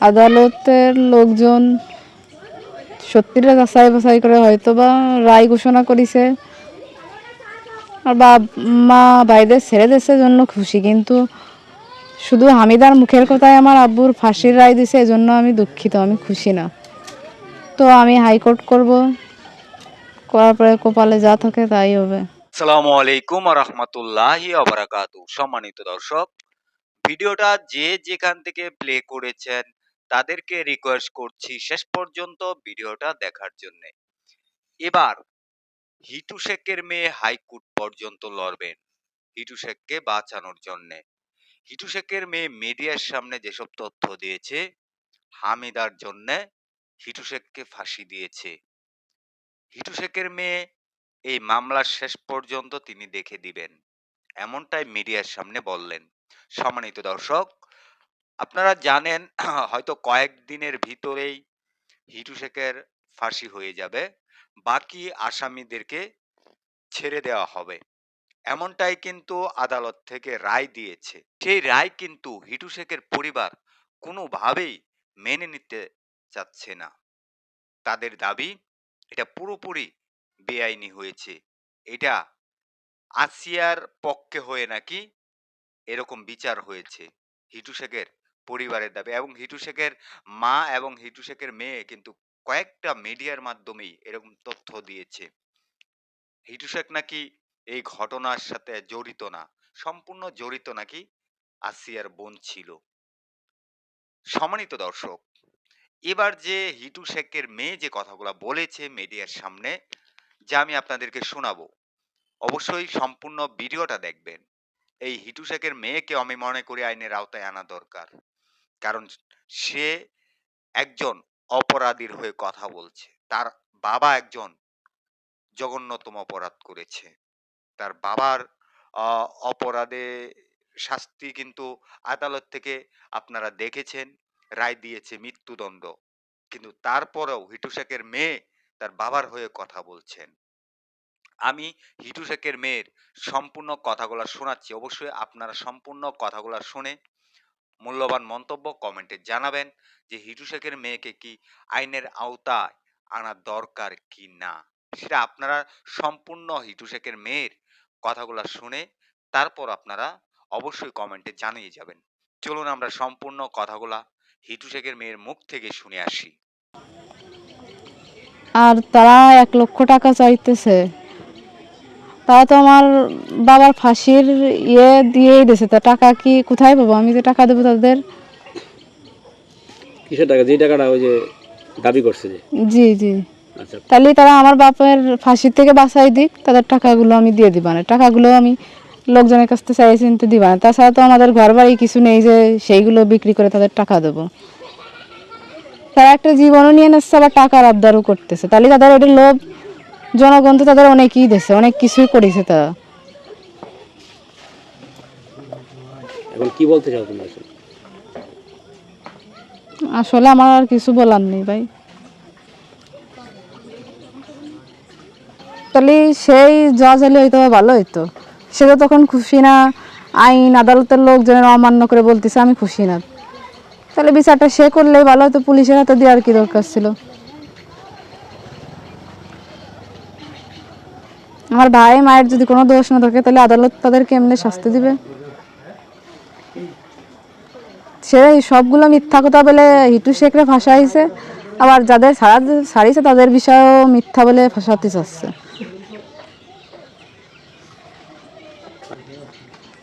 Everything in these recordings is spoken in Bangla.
আদালতের লোকজন সত্যিটা যাচাই বাছাই করে হয়তো বা রায় ঘোষণা করেছে। আর বাপ মা ভাইদের ছেড়ে দিচ্ছে জন্য খুশি, কিন্তু শুধু হামিদার মুখের কথায় আমার আব্বুর ফাঁসির রায় দিছে, এজন্য আমি দুঃখিত, আমি খুশি না। তো আমি হাইকোর্ট করব, করার পরে কপালে যা থাকে তাই হবে। আসসালামু আলাইকুম রহমতুল্লাহি সম্মানিত দর্শক, ভিডিওটা যে যেখান থেকে প্লে করেছেন তাদেরকে রিকোয়েস্ট করছি শেষ পর্যন্ত ভিডিওটা দেখার জন্য। এবার হিটু শেখের মেয়ে হাইকোর্ট পর্যন্ত লড়বেন, হিটু শেখকে বাঁচানোর জন্য। হিটু শেখের মেয়ে মিডিয়ার সামনে যেসব তথ্য দিয়েছে, হামিদার জন্য হিটু শেখকে ফাঁসি দিয়েছে। হিটু শেখের মেয়ে এই মামলার শেষ পর্যন্ত তিনি দেখে দিবেন, এমনটাই মিডিয়ার সামনে বললেন। সম্মানিত দর্শক আপনারা জানেন, হয়তো কয়েকদিনের ভিতরেই হিটু শেখের ফাঁসি হয়ে যাবে। বাকি আসামিদেরকে ছেড়ে দেওয়া হবে। এমনটাই কিন্তু আদালত থেকে রায় দিয়েছে। সেই রায় কিন্তু হিটু শেখের পরিবার কোনোভাবেই মেনে নিতে চাচ্ছে না। তাদের দাবি, এটা পুরোপুরি বেআইনি হয়েছে। এটা আসিয়ার পক্ষে হয়ে নাকি এরকম বিচার হয়েছে হিটু শেখের। পরিবারের দাবি এবং হিটু শেখের মা এবং হিটু শেখের মেয়ে কিন্তু কয়েকটা মিডিয়ার মাধ্যমেই এরকম তথ্য দিয়েছে। হিটু শেখ নাকি এই ঘটনার সাথে জড়িত না, সম্পূর্ণ জড়িত নাকি আসিয়ার বোন ছিল। সম্মানিত দর্শক, এবার যে হিটু শেখের মেয়ে যে কথাগুলো বলেছে মিডিয়ার সামনে, যা আমি আপনাদেরকে শোনাবো, অবশ্যই সম্পূর্ণ ভিডিওটা দেখবেন। এই হিটু শেখের মেয়েকে আমি মনে করি আইনের আওতায় আনা দরকার। কারণ সে একজন অপরাধীর হয়ে কথা বলছে। তার বাবা একজন জঘন্যতম অপরাধ করেছে। তার বাবার অপরাধে শাস্তি কিন্তু আদালত থেকে আপনারা দেখেছেন, রায় দিয়েছে মৃত্যুদণ্ড। কিন্তু তারপরেও হিটু শেখের মেয়ে তার বাবার হয়ে কথা বলছেন। আমি হিটু শেখের মেয়ের সম্পূর্ণ কথাগুলো শোনাচ্ছি। অবশ্যই আপনারা সম্পূর্ণ কথাগুলো শুনে মূল্যবান মন্তব্য কমেন্টে জানাবেন যে হিটু শেখের মেয়েকে কি আইনের আওতায় আনা দরকার কি না? সেটা আপনারা সম্পূর্ণ হিটু শেখের মেয়ের কথাগুলো শুনে তারপর আপনারা অবশ্যই কমেন্টে জানিয়ে যাবেন। চলুন আমরা সম্পূর্ণ কথাগুলা হিটু শেখের মেয়ের মুখ থেকে শুনে আসি। আর তারা এক লক্ষ টাকা চাইতেছে। তারা তো আমার বাবার ফাঁসির ইয়ে দিয়েই দিয়েছে তা টাকা কি কোথায় পাবো? আমি যে টাকা দেবো তাদের? কিসের টাকা? যে টাকাটা ওই যে দাবি করছে যে? জি জি। আচ্ছা। তাহলে তারা আমার বাপের ফাঁসির থেকে বাঁচাই দিক তাদের টাকাগুলো আমি দিয়ে দিবা না। টাকাগুলো আমি লোকজনের কাছ থেকে চাইছি কিন্তু দিবা না। তাছাড়া তো আমাদের ঘর বাড়ি কিছু নেই যে সেইগুলো বিক্রি করে তাদের টাকা দেবো। তারা একটা জীবনও নিয়ে নিচ্ছে আবার টাকার আবদারও করতেছে। তাহলে তাদের ওটা লোভ? জনগণ তো তাদের অনেকই দিছে অনেক কিছুই করেছে তারা এখন কি বলতে চাও তুমি আসলে? আসলে আমার আর কিছু বলার নেই ভাই। তাহলে সেই জজ হলে হয়তো ভালো হইতো। সে তো তখন খুশি না আইন আদালতের লোকজনের অমান্য করে বলতেছে আমি খুশি না। তাহলে বিচারটা সে করলেই ভালো হতো পুলিশের হাতে দেওয়ার কি দরকার ছিল? আমার ভাই, মায়ের যদি কোনো দোষ না থাকে, তাহলে আদালত তাদেরকে এমনি শাস্তি দিবে। সে সবগুলো মিথ্যা কথা বলে হিটু শেখরে ফাঁসাইছে, আবার যাদের ছাড়া ছাড়িয়েছে তাদের বিষয়েও মিথ্যা বলে ফাঁসাতে চাচ্ছে।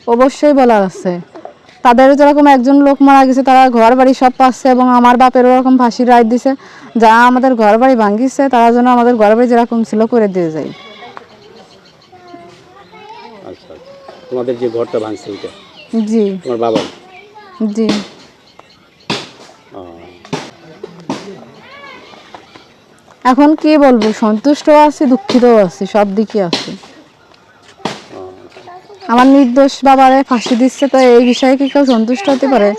অবশ্যই বলার আছে। তাদের যেরকম একজন লোক মারা গেছে, তারা ঘর বাড়ি সব পাচ্ছে এবং আমার বাপের ওরকম ফাঁসির রায় দিছে। যা আমাদের ঘর বাড়ি ভাঙ্গিছে তারা যেন আমাদের ঘর বাড়ি যেরকম ছিল করে দিয়ে যায়। তোমাদের যে ঘরটা ভাঙছে ওইটা জি। তোমার বাবা? জি। এখন কি বলব? সন্তুষ্ট আছি দুঃখিতও আছি সব দিকে আছি। আমার নির্দোষ বাবারে ফাঁসি দিচ্ছে তো এই বিষয়ে কি কেউ সন্তুষ্ট হতে পারে?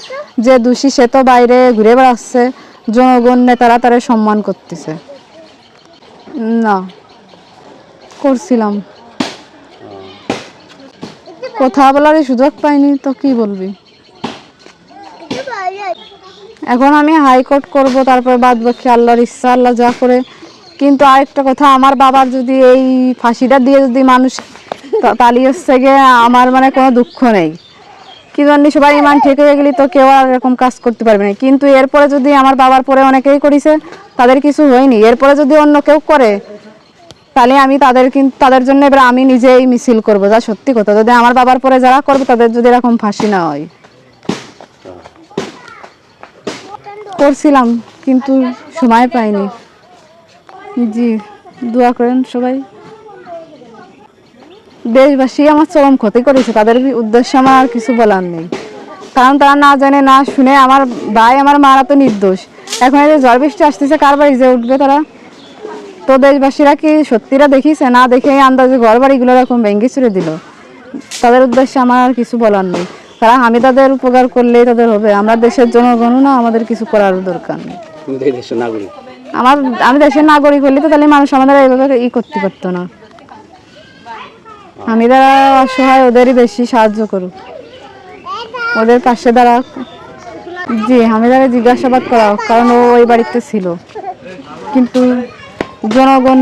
যে দোষী সে তো বাইরে ঘুরে বেড়াচ্ছে। জনগণ নেতারা তারা সম্মান করতেছে। না করছিলাম। কথা বলার সুযোগ পাইনি, তো কি বলবি? এখন আমি হাইকোর্ট করব, তারপর বাদ বাকি আল্লাহর ইচ্ছা, আল্লাহ যা করে। কিন্তু আরেকটা কথা, আমার বাবার যদি এই ফাঁসিটা দিয়ে যদি মানুষ পালিয়ে গিয়ে, আমার মানে কোনো দুঃখ নেই। কি জানি সবাই ইমান ঠিক হয়ে গেলি তো কেউ আর এরকম কাজ করতে পারবে না। কিন্তু এরপরে যদি আমার বাবার পরে অনেকেই করেছে, তাদের কিছু হয়নি। এরপরে যদি অন্য কেউ করে তাহলে আমি তাদের কিন্তু তাদের জন্য এবার আমি নিজেই মিছিল করব। যা সত্যি কথা। যদি আমার বাবার পরে যারা করবে, তাদের যদি এরকম ফাঁসি না হয়। করছিলাম, কিন্তু সময় পাইনি। জি, দোয়া করেন সবাই। দেশবাসী আমার চরম ক্ষতি করেছে। তাদের উদ্দেশ্যে আমার আর কিছু বলার নেই। কারণ তারা না জানে, না শুনে আমার ভাই, আমার মারা তো নির্দোষ। এখন এই যে ঝড় বৃষ্টি আসতেছে, কার বাড়ি যে উঠবে তারা? তো দেশবাসীরা কি সত্যিরা দেখিছে? না দেখে আন্দাজে ঘর বাড়িগুলো এরকম ভেঙে ছুড়ে দিল? তাদের উদ্দেশ্যে আমার আর কিছু বলার নেই। কারণ আমি তাদের উপকার করলেই তাদের হবে। আমরা দেশের জনগণও না আমাদের কিছু করার দরকার নেই। আমার আমি দেশের নাগরিক হলে তো তাহলে মানুষ আমাদের এইভাবে ই করতে পারতো না। আমি যারা অসহায় ওদেরই বেশি সাহায্য করুক। ওদের পাশে দাঁড়া। জি আমি তারা জিজ্ঞাসাবাদ করা কারণ ও ওই বাড়িতে ছিল। কিন্তু জনগণ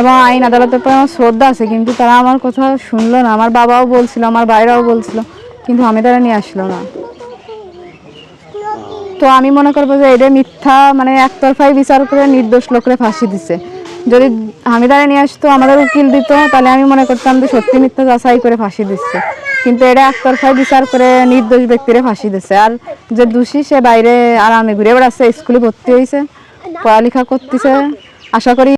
এবং আইন আদালতের পর আমার শ্রদ্ধা আছে, কিন্তু তারা আমার কথা শুনলো না। আমার বাবাও বলছিল, আমার ভাইরাও বলছিল, কিন্তু আমি তারা নিয়ে আসলো না। তো আমি মনে করব যে এটা মিথ্যা মানে একতরফাই বিচার করে নির্দোষ লোকরে ফাঁসি দিছে। যদি হামিদারে নিয়ে আসতো, আমাদের উকিল দিত, তাহলে আমি মনে করতাম যে সত্যি মিথ্যা যাচাই করে ফাঁসি দিচ্ছে। কিন্তু এটা একতরফাই বিচার করে নির্দোষ ব্যক্তিরে ফাঁসি দিচ্ছে আর যে দোষী, সে বাইরে আরামে ঘুরে বেড়াচ্ছে, স্কুলে ভর্তি হয়েছে পড়ালেখা করতেছে। আশা করি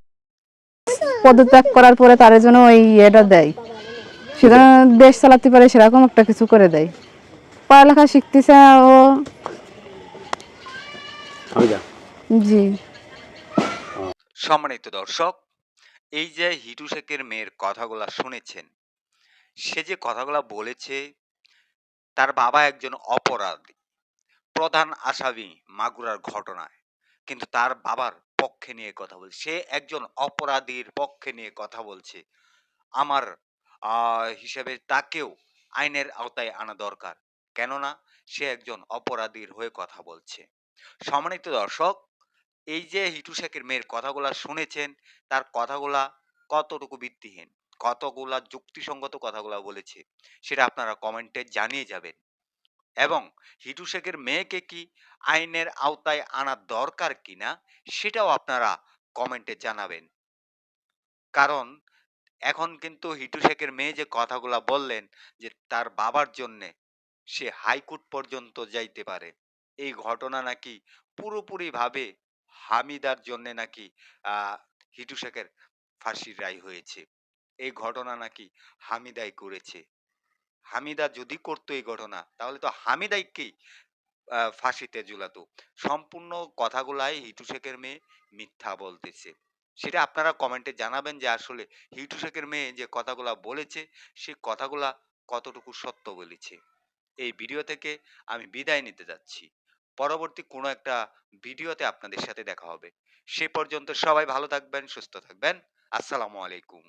পদত্যাগ করার পরে তার জন্য ওই এটা দেয়। সেটা দেশ চালাতে পারে সেরকম একটা কিছু করে দেয়। পড়ালেখা শিখতেছে ও। জি। সম্মানিত দর্শক এই যে হিটু শেখের মেয়ের কথাগুলা শুনেছেন সে যে কথাগুলা বলেছে তার বাবা একজন অপরাধী প্রধান আসামি মাগুরার ঘটনায়। কিন্তু তার বাবার পক্ষে নিয়ে কথা বলছে। সে একজন অপরাধীর পক্ষে নিয়ে কথা বলছে। আমার হিসেবে তাকেও আইনের আওতায় আনা দরকার। কেননা সে একজন অপরাধীর হয়ে কথা বলছে। সম্মানিত দর্শক, এই যে হিটু শেখের মেয়ের কথাগুলা শুনেছেন, তার কথাগুলা কতটুকু ভিত্তিহীন? কতগুলা যুক্তিসঙ্গত কথাগুলা বলেছে? সেটা আপনারা কমেন্টে জানিয়ে যাবেন। এবং হিটু শেখের মেয়েকে কি আইনের আওতায় আনা দরকার কিনা সেটাও আপনারা কমেন্টে জানাবেন। কারণ এখন কিন্তু হিটু শেখের মেয়ে যে কথাগুলা বললেন যে তার বাবার জন্যে সে হাইকোর্ট পর্যন্ত যাইতে পারে, এই ঘটনা নাকি পুরোপুরি ভাবে হামিদার জন্য নাকি হিটু শেখের ফাঁসির রায় হয়েছে। এই ঘটনা নাকি হামিদাই করেছে। হামিদা যদি করতো এই ঘটনা, তাহলে তো হামিদাইকেই ফাঁসিতে ঝুলাতো। সম্পূর্ণ কথাগুলাই হিটু শেখের মেয়ে মিথ্যা বলতেছে। সেটা আপনারা কমেন্টে জানাবেন যে আসলে হিটু শেখের মেয়ে যে কথাগুলা বলেছে, সে কথাগুলা কতটুকু সত্য বলেছে। এই ভিডিও থেকে আমি বিদায় নিতে যাচ্ছি। পরবর্তী কোনো একটা ভিডিওতে আপনাদের সাথে দেখা হবে। সে পর্যন্ত সবাই ভালো থাকবেন, সুস্থ থাকবেন। আসসালামু আলাইকুম।